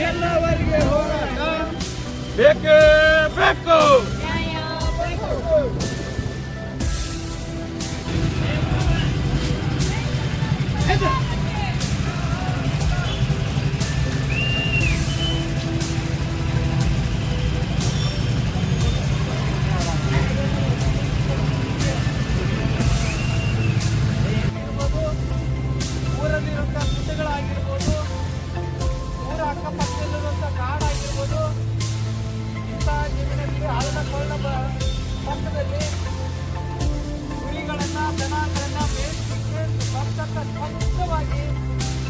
ಎಲ್ಲವರಿಗೆ ಹೋರಾಟ. ಬೇಕೇ ಬೇಕು. ಜಮೀನಲ್ಲಿ ಹಳ್ಳದ ಕೊಳ್ಳ ಪಕ್ಕದಲ್ಲಿ ಕುರಿಗಳನ್ನು ದನಗಳನ್ನು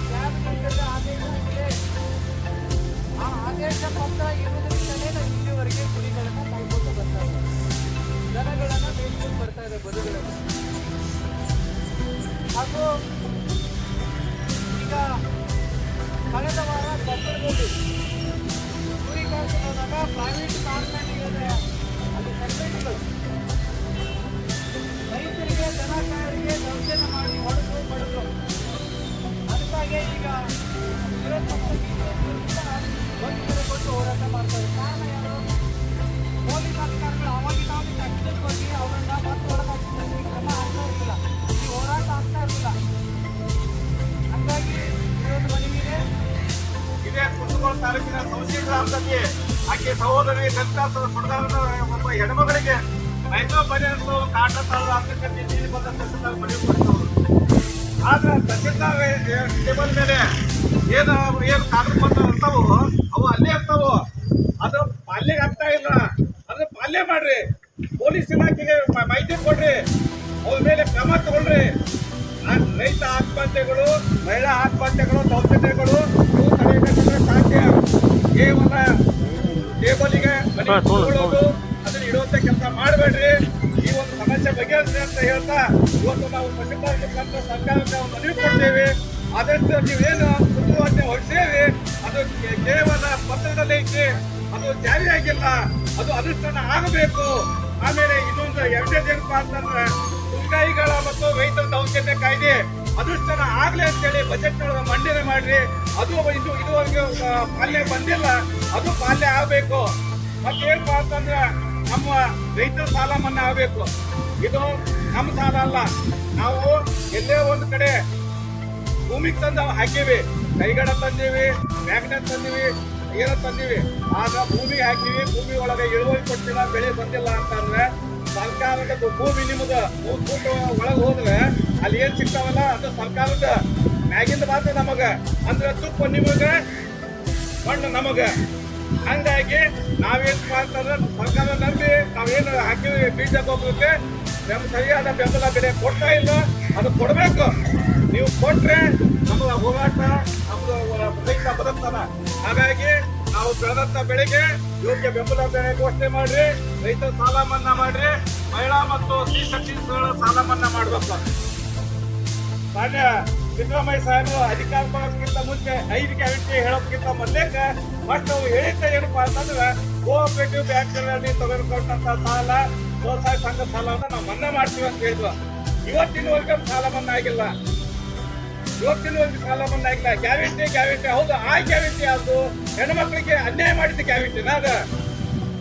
ಕ್ಯಾಬಿನೆಟ್ಟಲ್ಲಿ ಆದೇಶ ಆ ಆದೇಶ ಪತ್ರ ಇಲ್ಲಿವರೆಗೆ ಕುರಿಗಳನ್ನು ಬರ್ತಾ ದನಗಳನ್ನು ಬರ್ತಾ ಹಾಗೂ ಈಗ ಕಳೆದ ವಾರ ಪ್ರೈವೇಟ್ ಕಾರ್ಖಾನೆಗಳಿದೆ ಅದು ರೈತರಿಗೆ ದನಕಾರರಿಗೆ ದೌರ್ಜನ್ಯ ಮಾಡಿ ಹೊಡೆದು ಬಡಿದ್ರು ಅದಕ್ಕಾಗಿ ಈಗ ವಿರೋಧ ಬಂದು ಹೋರಾಟ ಮಾಡ್ತಾರೆ ಕಾರಣ ಯಾರು? ಪೊಲೀಸ್ ಅಧಿಕಾರಿಗಳು ಅವಾಗಿನ ಅವರನ್ನ ಮತ್ತೆ ಒಳಗಾಕಿದ್ದಾರೆ ಕ್ರಮ ಆಗ್ತಾ ಇರಲಿಲ್ಲ ಹೋರಾಟ ಆಗ್ತಾ ಇರಲಿಲ್ಲ ಹಂಗಾಗಿ ವಿರೋಧ ಮನೆಗಿದೆ ಇದೇ ಕುಂದಗೋಳ ತಾಲೂಕಿನ ಸೌಶಿ ಗ್ರಾಮದಲ್ಲಿ ಆಕೆ ಸಹೋದರಿ ದಲಿತ ಸುಡಗಾರನ ಒಬ್ಬ ಹೆಣ್ಮಗಳಿಗೆ ಮೈಸೂರು ಮನೆ ಕಾಟ ತಾಳದ ಅಂತಕ್ಕಂಥ ನೀರು ಬಂದ ಆದ್ರೆ ತಹಸೀಲ್ದಾರ್ ಟೇಬಲ್ ಮೇಲೆ ಏನು ಏನು ಕಾಗದ ಪತ್ರ ಇರ್ತಾವೋ ಅವು ಅಲ್ಲೇ ಇರ್ತಾವೋ ಅದು ಪಾಲ್ಯಗೆ ಆಗ್ತಾ ಇಲ್ಲ. ಅದ್ರ ಪಾಲ್ಯ ಮಾಡ್ರಿ. ಪೊಲೀಸ್ ಇಲಾಖೆಗೆ ಮಾಹಿತಿ ಕೊಡ್ರಿ. ಅವ್ರ ಮೇಲೆ ಕ್ರಮ ತಗೊಳ್ರಿ. ರೈತ ಆತ್ಮಹತ್ಯೆಗಳು, ಮಹಿಳಾ ಆತ್ಮಹತ್ಯೆಗಳು, ದೌರ್ಜನ್ಯಗಳು ಇವು ತಡೆಗಟ್ಟಲು ಸಾಧ್ಯ. ಕೇವಲ ಅದನ್ನ ಇಡುವಂತ ಕೆಲಸ ಮಾಡಬೇಡ್ರಿ. ಈ ಒಂದು ಸಮಸ್ಯೆ ಬಗೆಹರಿಸಿ ಅಂತ ಹೇಳ್ತಾ ಇವತ್ತು ನಾವು ಪಶುಪಾಲಕ ಸರ್ಕಾರಕ್ಕೆ ನಾವು ಮನವಿ ಕೊಡ್ತೇವೆ. ಆದಷ್ಟು ನೀವೇನು ಸುತ್ತುವನ್ನೇ ಹೊರಡ್ತೇವೆ ಅದು ಕೇವಲ ಪತ್ರದಲ್ಲಿ ಐತಿ ಅದು ಜಾರಿಯಾಗಿಲ್ಲ ಅದು ಅನುಷ್ಠಾನ ಆಗಬೇಕು. ಆಮೇಲೆ ಇನ್ನೊಂದು ಎರಡನೇದು ಏನಪ್ಪಾ ಅಂತಂದ್ರೆ ಮುನ್ಗಾಯಿಗಳ ಮತ್ತು ರೈತರ ದೌರ್ಜನ್ಯ ಕಾಯ್ದೆ ಅನುಷ್ಠಾನ ಆಗ್ಲಿ ಅಂತೇಳಿ ಬಜೆಟ್ ಒಳಗೆ ಮಂಡನೆ ಮಾಡ್ರಿ. ಅದು ಇದು ಇದುವರೆಗೆ ಪಾಲ್ಯ ಪಾಲನೆ ಬಂದಿಲ್ಲ. ಅದು ಪಾಲನೆ ಆಗಬೇಕು. ಮತ್ತೇನಪ್ಪಾ ಅಂತಂದ್ರೆ ನಮ್ಮ ರೈತರ ಸಾಲ ಮನ್ನಾ ಆಗಬೇಕು. ಇದು ನಮ್ಮ ಸಾಲ ಅಲ್ಲ. ನಾವು ಎಲ್ಲೇ ಒಂದು ಕಡೆ ಭೂಮಿಗೆ ತಂದು ಹಾಕೀವಿ. ಕೈಗಡ ತಂದೀವಿ ಮ್ಯಾಗ್ನೆಟ್ ತಂದೀವಿ, ಏನೋ ತಂದೀವಿ. ಆಗ ಭೂಮಿ ಹಾಕಿವಿ, ಭೂಮಿ ಒಳಗೆ ಇಳುವರಿ ಕೊಟ್ಟಿಲ್ಲ ಬೆಳೆ ಬಂದಿಲ್ಲ ಅಂತಂದ್ರೆ ಸರ್ಕಾರದ ಭೂಮಿ ನಿಮ್ಮದ ಮೂರು ಫೂಟ್ ಒಳಗೆ ಹೋದ್ರೆ ಅಲ್ಲಿ ಏನ್ ಸಿಗ್ತಾವಲ್ಲ, ಅದು ಸರ್ಕಾರದ ಮ್ಯಾಗಿಂದ ಮಾತ್ರ ನಮಗ. ಅಂದ್ರೆ ತುಪ್ಪ ನಿಮಗ, ಮಣ್ಣು ನಮಗ. ಹಂಗಾಗಿ ನಾವೇನು ಮಾಡ್ತಾರೆ ಸರ್ಕಾರ ನಂಬಿ ನಾವೇನು ಹಾಕಿವಿ ಬೀಜ ಗೊಬ್ಬರಕ್ಕೆ ನಮ್ಗೆ ಸರಿಯಾದ ಬೆಂಬಲ ಬೆಲೆ ಕೊಡ್ತಾ ಇಲ್ಲ. ಅದು ಕೊಡಬೇಕು. ನೀವು ಕೊಟ್ಟರೆ ನಮ್ಮ ಹೋರಾಟ ನಮ್ಮದು ರೈತ ಬದುಕ್ತಾನ. ಹಾಗಾಗಿ ನಾವು ಬೆಳೆದಂಥ ಬೆಳೆಗೆ ಯೋಗ್ಯ ಬೆಂಬಲ ಬೆಲೆ ಘೋಷಣೆ ಮಾಡ್ರಿ. ರೈತ ಸಾಲ ಮನ್ನಾ ಮಾಡ್ರಿ. ಮಹಿಳಾ ಮತ್ತು ಸ್ತ್ರೀ ಶಕ್ತಿ ಸಾಲ ಮನ್ನಾ ಮಾಡ್ಬೇಕು. ಮಾನ್ಯ ಸಿದ್ದರಾಮಯ್ಯ ಸಾಹೇಬರು ಅಧಿಕಾರ ಬರೋದಕ್ಕಿಂತ ಮುಂಚೆ ಐದು ಗ್ಯಾರಂಟಿ ಹೇಳೋದಕ್ಕಿಂತ ಮೊದಲೇಕ ಮತ್ತು ನಾವು ಹೇಳಿದ್ದ ಏನಪ್ಪಾ ಅಂತಂದ್ರೆ ಕೋಆಪರೇಟಿವ್ ಬ್ಯಾಂಕ್ಗಳಲ್ಲಿ ತೆಗೆದುಕೊಂಡಂತ ಸಾಲ ಸ್ವಸಹಾಯ ಸಂಘ ಸಾಲವನ್ನು ನಾವು ಮನ್ನಾ ಮಾಡ್ತೀವಿ ಅಂತ ಹೇಳಿದ್ವು ಇವತ್ತಿನವರೆಗೂ ಸಾಲ ಮನ್ನಾ ಆಗಿಲ್ಲ. ಇವತ್ತಿನವರೆಗೂ ಸಾಲ ಮನ್ನಾ ಆಗಿಲ್ಲ. Guarantee guarantee. ಹೌದು, ಆ ಗ್ಯಾರಂಟಿ ಯಾವುದು? ಹೆಣ್ಮಕ್ಳಿಗೆ ಅನ್ಯಾಯ ಮಾಡಿದ ಗ್ಯಾರಂಟಿನ ಅದು.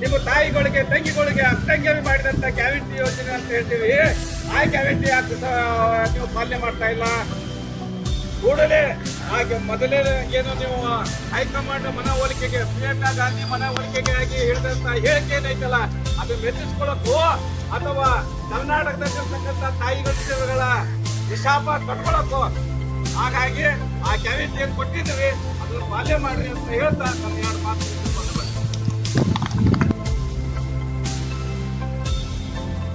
ನಿಮ್ಮ ತಾಯಿಗಳಿಗೆ, ತಂಗಿಗಳಿಗೆ ಅಕ್ಕಂಗಿಯರು ಮಾಡಿದಂತ ಗ್ಯಾರಂಟಿ ಯೋಜನೆ ಅಂತ ಹೇಳ್ತೀವಿ. ಆ ಗ್ಯಾರಂಟಿ ಯಾಕೆ ನೀವು ಪಾಲನೆ ಮಾಡ್ತಾ ಇಲ್ಲ? ಕೂಡಲೇ ಹಾಗೆ ಮೊದಲೇ ಏನು ನೀವು ಹೈಕಮಾಂಡ್ ಮನವೊಲಿಕೆಗೆ ಪ್ರಿಯಾಂಕಾ ಗಾಂಧಿ ಮನವೊಲಿಕೆಗೆ ಆಗಿ ಹೇಳಿದಂತ ಹೇಳಿಕೆ ಏನೈತಲ್ಲ, ಅದು ಮೆಚ್ಚಿಸ್ಕೊಳ್ಳೋಕ್ಕೋ ಅಥವಾ ಕರ್ನಾಟಕದಲ್ಲಿರ್ತಕ್ಕಂಥ ತಾಯಿಗಳ ವಿಶಾಪ ಕಟ್ಕೊಳ್ಳೋಕ್ಕೋ ಹಾಗಾಗಿ ಆ ಕ್ಯಾವಿಟಿ ಏನು ಕೊಟ್ಟಿದ್ದೀವಿ, ಅದನ್ನ ಪಾಲನೆ ಮಾಡ್ರಿ ಅಂತ ಹೇಳ್ತಾ ನನ್ನ ಎರಡು ಮಾತು